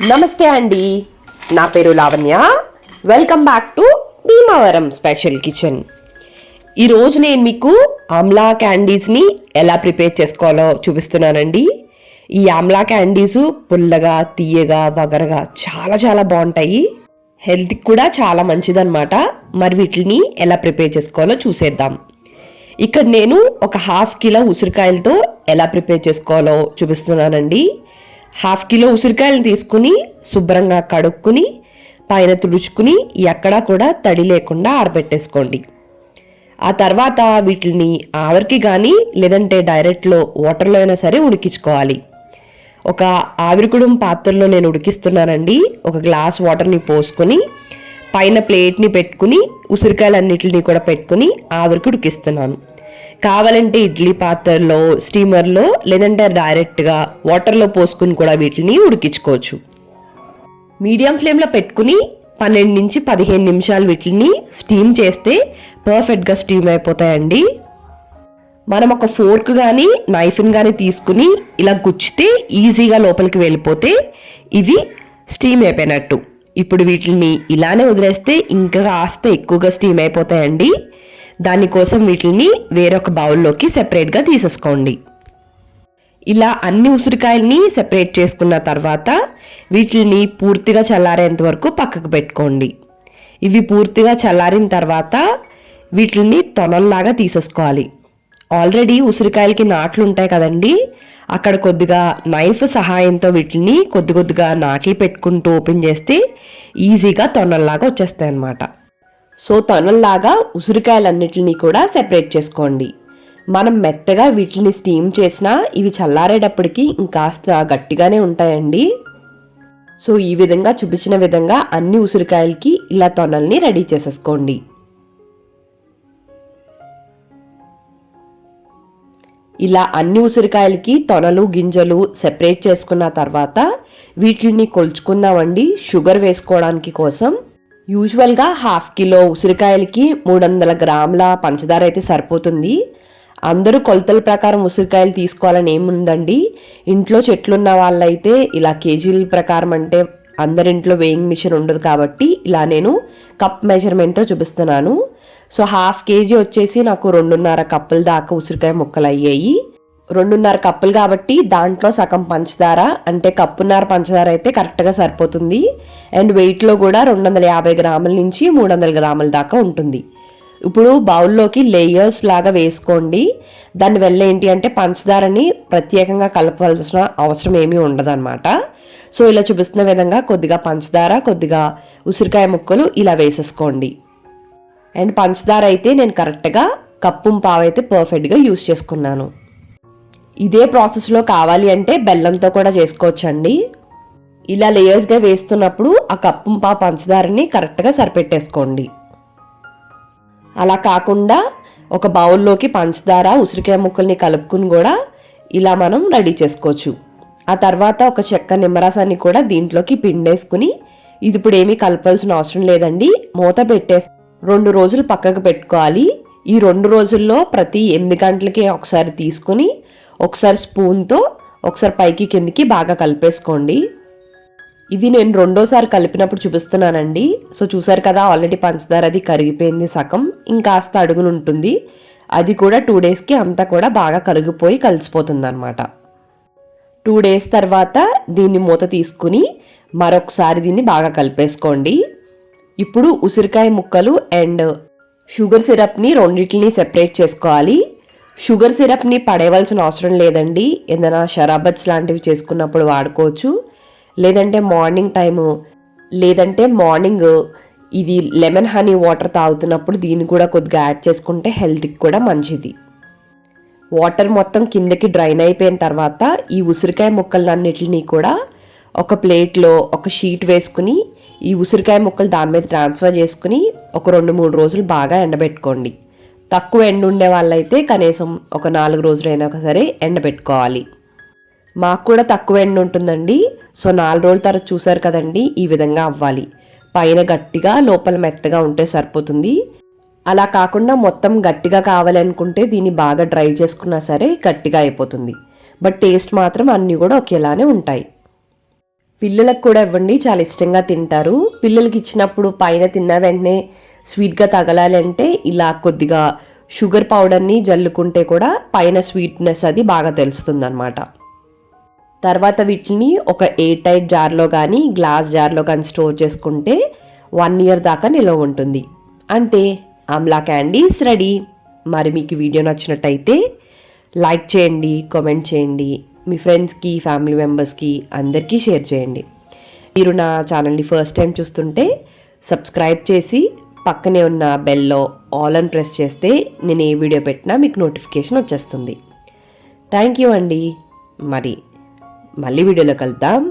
నమస్తే అండి. నా పేరు Lavanya. Welcome back to Bhimavaram special kitchen ఈరోజు నేను మీకు ఆమ్లా క్యాండీస్ని ఎలా ప్రిపేర్ చేసుకోవాలో చూపిస్తున్నానండి. ఈ ఆమ్లా క్యాండీస్ పుల్లగా తీయగా వగరగా చాలా చాలా బాగుంటాయి. హెల్త్కి కూడా చాలా మంచిదన్నమాట. మరి వీటిని ఎలా ప్రిపేర్ చేసుకోవాలో చూసేద్దాం. ఇక్కడ నేను ఒక హాఫ్ కిలో ఉసిరికాయలతో ఎలా ప్రిపేర్ చేసుకోవాలో చూపిస్తున్నానండి. హాఫ్ కిలో ఉసిరికాయలు తీసుకుని శుభ్రంగా కడుక్కుని పైన తుడుచుకుని ఎక్కడా కూడా తడి లేకుండా ఆరబెట్టేసుకోండి. ఆ తర్వాత వీటిని ఆవిరికి కానీ లేదంటే డైరెక్ట్లో వాటర్లో అయినా సరే ఉడికించుకోవాలి. ఒక ఆవిరికుడుం పాత్రలో నేను ఉడికిస్తున్నానండి. ఒక గ్లాస్ వాటర్ని పోసుకొని పైన ప్లేట్ని పెట్టుకుని ఉసిరికాయలన్నిటిని కూడా పెట్టుకుని ఆవిరికి ఉడికిస్తున్నాను. కావాలంటే ఇడ్లీ పాత్రలో స్టీమర్లో లేదంటే డైరెక్ట్గా వాటర్లో పోసుకుని కూడా వీటిని ఉడికించుకోవచ్చు. మీడియం ఫ్లేమ్లో పెట్టుకుని పన్నెండు నుంచి పదిహేను నిమిషాలు వీటిని స్టీమ్ చేస్తే పర్ఫెక్ట్గా స్టీమ్ అయిపోతాయండి. మనం ఒక ఫోర్క్ కానీ నైఫ్ని కానీ తీసుకుని ఇలా గుచ్చితే ఈజీగా లోపలికి వెళ్ళిపోతే ఇవి స్టీమ్ అయిపోయినట్టు. ఇప్పుడు వీటిని ఇలానే వదిలేస్తే ఇంకా కాస్త ఎక్కువగా స్టీమ్ అయిపోతాయండి. దానికోసం వీటిని వేరొక బౌల్లోకి సెపరేట్గా తీసేసుకోండి. ఇలా అన్ని ఉసిరికాయల్ని సెపరేట్ చేసుకున్న తర్వాత వీటిని పూర్తిగా చల్లారేంత వరకు పక్కకు పెట్టుకోండి. ఇవి పూర్తిగా చల్లారిన తర్వాత వీటిని తొనల్లాగా తీసేసుకోవాలి. ఆల్రెడీ ఉసిరికాయలకి నాట్లు ఉంటాయి కదండి అక్కడ కొద్దిగా నైఫ్ సహాయంతో వీటిని కొద్ది కొద్దిగా నాట్లు పెట్టుకుంటూ ఓపెన్ చేస్తే ఈజీగా తొనల్లాగా వచ్చేస్తాయి అన్నమాట సో తొనల్లాగా ఉసిరికాయలన్నిటిని కూడా సెపరేట్ చేసుకోండి. మనం మెత్తగా వీటిని స్టీమ్ చేసినా ఇవి చల్లారేటప్పటికి ఇంకాస్త గట్టిగానే ఉంటాయండి. సో ఈ విధంగా చూపించిన విధంగా అన్ని ఉసిరికాయలకి ఇలా తొనల్ని రెడీ చేసేసుకోండి. ఇలా అన్ని ఉసిరికాయలకి తొనలు గింజలు సెపరేట్ చేసుకున్న తర్వాత వీటిని కొలుచుకుందామండి. షుగర్ వేసుకోవడానికి కోసం యూజువల్గా హాఫ్ కిలో ఉసిరికాయలకి మూడు వందల గ్రాముల పంచదార అయితే సరిపోతుంది. అందరూ కొలతల ప్రకారం ఉసిరికాయలు తీసుకోవాలని ఏముందండి? ఇంట్లో చెట్లున్న వాళ్ళైతే ఇలా కేజీల ప్రకారం అంటే అందరింట్లో వేయింగ్ మిషన్ ఉండదు కాబట్టి ఇలా నేను కప్ మెజర్మెంట్తో చూపిస్తున్నాను. సో హాఫ్ కేజీ వచ్చేసి నాకు రెండున్నర కప్పుల దాకా ఉసిరికాయ ముక్కలు అయ్యాయి రెండున్నర కప్పులు కాబట్టి దాంట్లో సగం పంచదార అంటే కప్పున్నర పంచదార అయితే కరెక్ట్గా సరిపోతుంది. అండ్ వెయిట్లో కూడా రెండు వందల యాభై గ్రాముల నుంచి మూడు వందల గ్రాముల దాకా ఉంటుంది. ఇప్పుడు బౌల్లోకి లేయర్స్ లాగా వేసుకోండి. దానివల్ల ఏంటి అంటే పంచదారని ప్రత్యేకంగా కలపవలసిన అవసరం ఏమీ ఉండదన్నమాట. సో ఇలా చూపిస్తున్న విధంగా కొద్దిగా పంచదార కొద్దిగా ఉసిరికాయ ముక్కలు ఇలా వేసేసుకోండి. అండ్ పంచదార అయితే నేను కరెక్ట్గా కప్పు పావు అయితే పర్ఫెక్ట్గా యూస్ చేసుకున్నాను. ఇదే ప్రాసెస్లో కావాలి అంటే బెల్లంతో కూడా చేసుకోవచ్చండి. ఇలా లేయర్స్గా వేస్తున్నప్పుడు ఆ కప్పు పా పంచదారని కరెక్ట్గా సరిపెట్టేసుకోండి. అలా కాకుండా ఒక బౌల్లోకి పంచదార ఉసిరికాయ ముక్కల్ని కలుపుకుని కూడా ఇలా మనం రెడీ చేసుకోవచ్చు. ఆ తర్వాత ఒక చెక్క నిమ్మరసాన్ని కూడా దీంట్లోకి పిండేసుకుని ఇది ఇప్పుడు ఏమీ కలపాల్సిన అవసరం లేదండి. మూత పెట్టేసి రెండు రోజులు పక్కకు పెట్టుకోవాలి. ఈ రెండు రోజుల్లో ప్రతి ఎనిమిది గంటలకి ఒకసారి తీసుకుని ఒకసారి స్పూన్తో ఒకసారి పైకి కిందికి బాగా కలిపేసుకోండి. ఇది నేను రెండోసారి కలిపినప్పుడు చూపిస్తున్నానండి. సో చూసారు కదా ఆల్రెడీ పంచదార అది కరిగిపోయింది సగం. ఇంకాస్త అడుగులు ఉంటుంది. అది కూడా టూ డేస్కి అంతా కూడా బాగా కరిగిపోయి కలిసిపోతుంది అనమాట టూ డేస్ తర్వాత దీన్ని మూత తీసుకుని మరొకసారి దీన్ని బాగా కలిపేసుకోండి. ఇప్పుడు ఉసిరికాయ ముక్కలు అండ్ షుగర్ సిరప్ని రెండింటిని సెపరేట్ చేసుకోవాలి. షుగర్ సిరప్ని పడేయవలసిన అవసరం లేదండి. ఏదైనా షరాబత్స్ లాంటివి చేసుకున్నప్పుడు వాడుకోవచ్చు. లేదంటే మార్నింగ్ టైము లేదంటే మార్నింగ్ ఇది లెమన్ హనీ వాటర్ తాగుతున్నప్పుడు దీన్ని కూడా కొద్దిగా యాడ్ చేసుకుంటే హెల్త్కి కూడా మంచిది. వాటర్ మొత్తం కిందకి డ్రైన్ అయిపోయిన తర్వాత ఈ ఉసిరికాయ ముక్కలన్నిటిని కూడా ఒక ప్లేట్లో ఒక షీట్ వేసుకుని ఈ ఉసిరికాయ ముక్కలు దాని మీద ట్రాన్స్ఫర్ చేసుకుని ఒక రెండు మూడు రోజులు బాగా ఎండబెట్టుకోండి. తక్కువ ఎండ ఉండే వాళ్ళైతే కనీసం ఒక నాలుగు రోజులైనా సరే ఎండబెట్టుకోవాలి మాకు కూడా తక్కువ ఎండ ఉంటుందండి. సో నాలుగు రోజుల తర్వాత చూసారు కదండి ఈ విధంగా అవ్వాలి. పైన గట్టిగా లోపల మెత్తగా ఉంటే సరిపోతుంది. అలా కాకుండా మొత్తం గట్టిగా కావాలనుకుంటే దీన్ని బాగా డ్రై చేసుకున్నా సరే గట్టిగా అయిపోతుంది. బట్ టేస్ట్ మాత్రం అన్నీ కూడా ఒకేలానే ఉంటాయి. పిల్లలకు కూడా ఇవ్వండి చాలా ఇష్టంగా తింటారు. పిల్లలకి ఇచ్చినప్పుడు పైన తిన్న వెంటనే స్వీట్గా తగలాలంటే ఇలా కొద్దిగా షుగర్ పౌడర్ని జల్లుకుంటే కూడా పైన స్వీట్నెస్ అది బాగా తెలుస్తుంది అనమాట తర్వాత వీటిని ఒక ఎయిర్ టైట్ జార్లో కానీ గ్లాస్ జార్లో కానీ స్టోర్ చేసుకుంటే వన్ ఇయర్ దాకా నిల్వ ఉంటుంది. అంతే ఆమ్లా క్యాండీస్ రెడీ. మరి మీకు వీడియో నచ్చినట్టయితే లైక్ చేయండి కామెంట్ చేయండి. మీ ఫ్రెండ్స్కి ఫ్యామిలీ మెంబర్స్కి అందరికీ షేర్ చేయండి. మీరు నా ఛానల్ని ఫస్ట్ టైం చూస్తుంటే సబ్స్క్రైబ్ చేసి పక్కనే ఉన్న బెల్లో ఆల్ అని ప్రెస్ చేస్తే నేను ఏ వీడియో పెట్టినా మీకు నోటిఫికేషన్ వచ్చేస్తుంది. థ్యాంక్ యూ అండి. మరి మళ్ళీ వీడియోలో కలుద్దాం.